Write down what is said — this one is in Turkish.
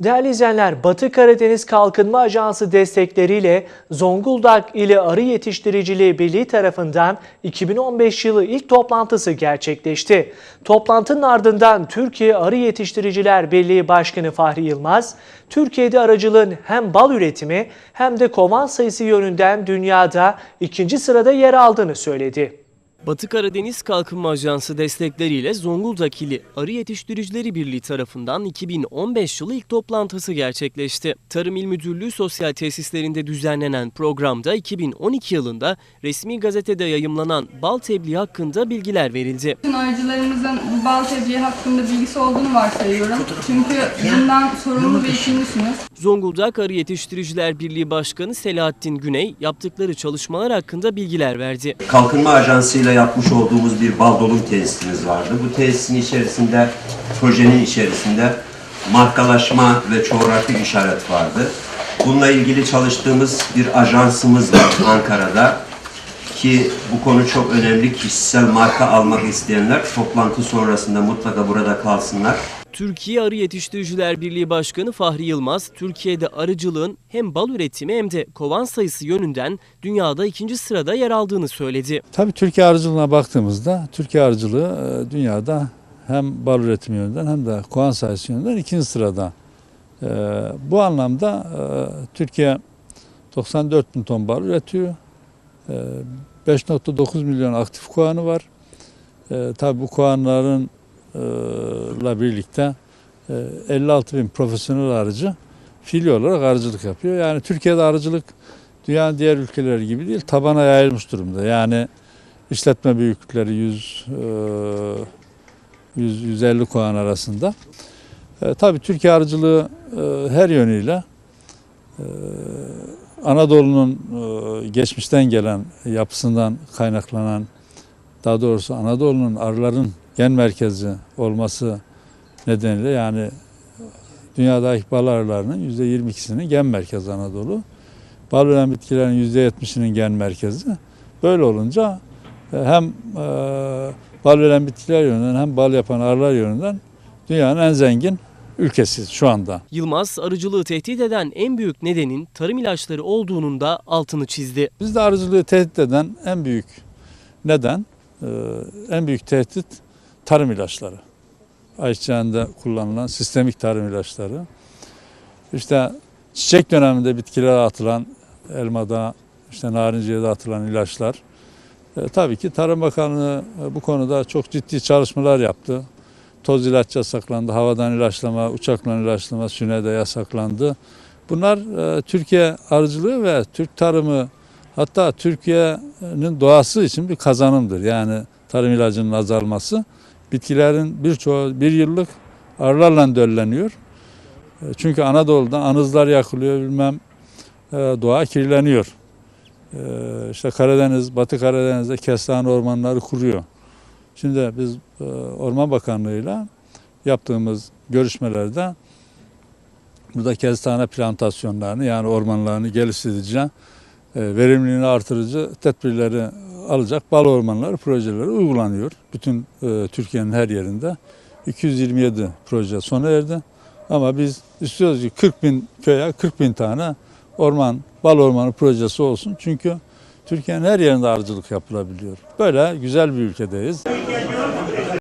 Değerli izleyenler, Batı Karadeniz Kalkınma Ajansı destekleriyle Zonguldak İli Arı Yetiştiriciliği Birliği tarafından 2015 yılı ilk toplantısı gerçekleşti. Toplantının ardından Türkiye Arı Yetiştiriciler Birliği Başkanı Fahri Yılmaz, Türkiye'de arıcılığın hem bal üretimi hem de kovan sayısı yönünden dünyada ikinci sırada yer aldığını söyledi. Batı Karadeniz Kalkınma Ajansı destekleriyle Zonguldak ili Arı Yetiştiricileri Birliği tarafından 2015 yılı ilk toplantısı gerçekleşti. Tarım İl Müdürlüğü sosyal tesislerinde düzenlenen programda 2012 yılında resmi gazetede yayımlanan bal tebliği hakkında bilgiler verildi. Arıcılarımızın bu bal tebliği hakkında bilgisi olduğunu varsayıyorum. Çünkü bundan sorumlu ve yükümlüsünüz. Zonguldak Arı Yetiştiriciler Birliği Başkanı Selahattin Güney yaptıkları çalışmalar hakkında bilgiler verdi. Kalkınma Ajansı ile yapmış olduğumuz bir bal dolum tesisimiz vardı. Bu tesisin içerisinde, projenin içerisinde markalaşma ve coğrafi işaret vardı. Bununla ilgili çalıştığımız bir ajansımız var Ankara'da ki bu konu çok önemli. Kişisel marka almak isteyenler toplantı sonrasında mutlaka burada kalsınlar. Türkiye Arı Yetiştiriciler Birliği Başkanı Fahri Yılmaz, Türkiye'de arıcılığın hem bal üretimi hem de kovan sayısı yönünden dünyada ikinci sırada yer aldığını söyledi. Tabii Türkiye arıcılığına baktığımızda Türkiye arıcılığı e, dünyada hem bal üretimi yönünden hem de kovan sayısı yönünden ikinci sırada. E, Bu anlamda e, Türkiye 94 bin ton bal üretiyor. E, 5.9 milyon aktif kovanı var. Tabii bu kovanların e, la birlikte e, 56 bin profesyonel arıcı fiili olarak arıcılık yapıyor. Yani Türkiye'de arıcılık dünyanın diğer ülkeleri gibi değil, tabana yayılmış durumda. Yani işletme büyüklükleri 100, e, 100 150 kovan arasında. E, tabii Türkiye arıcılığı e, her yönüyle e, Anadolu'nun e, geçmişten gelen yapısından kaynaklanan, daha doğrusu Anadolu'nun arıların gen merkezi olması nedeniyle yani dünyadaki bal arılarının %22'sinin gen merkezi Anadolu. Bal veren bitkilerin %70'inin gen merkezi. Böyle olunca e, hem e, bal veren bitkiler yönünden hem bal yapan arılar yönünden dünyanın en zengin ülkesi şu anda. Yılmaz, arıcılığı tehdit eden en büyük nedenin tarım ilaçları olduğunun da altını çizdi. Bizde arıcılığı tehdit eden en büyük neden, e, en büyük tehdit tarım ilaçları. Ayçiçeğinde kullanılan sistemik tarım ilaçları. İşte çiçek döneminde bitkilere atılan elmada, işte narinciyede atılan ilaçlar. E, tabii ki Tarım Bakanlığı e, bu konuda çok ciddi çalışmalar yaptı. Toz ilaç yasaklandı, havadan ilaçlama, uçakla ilaçlama, sünede yasaklandı. Bunlar e, Türkiye arıcılığı ve Türk tarımı hatta Türkiye'nin doğası için bir kazanımdır. Yani tarım ilacının azalması. Bitkilerin birçoğu bir yıllık arılarla dölleniyor. E, Çünkü Anadolu'da anızlar yakılıyor bilmem e, doğa kirleniyor. E, İşte Karadeniz, Batı Karadeniz'de kestane ormanları kuruyor. Şimdi biz Orman Bakanlığı'yla yaptığımız görüşmelerde burada kestane plantasyonlarını yani ormanlarını geliştirici, verimliliğini artırıcı tedbirleri alacak bal ormanları projeleri uygulanıyor. Bütün e, Türkiye'nin her yerinde 227 proje sona erdi. Ama biz istiyoruz ki 40 bin köye 40 bin tane orman, bal ormanı projesi olsun. Çünkü Türkiye'nin her yerinde arıcılık yapılabiliyor. Böyle güzel bir ülkedeyiz.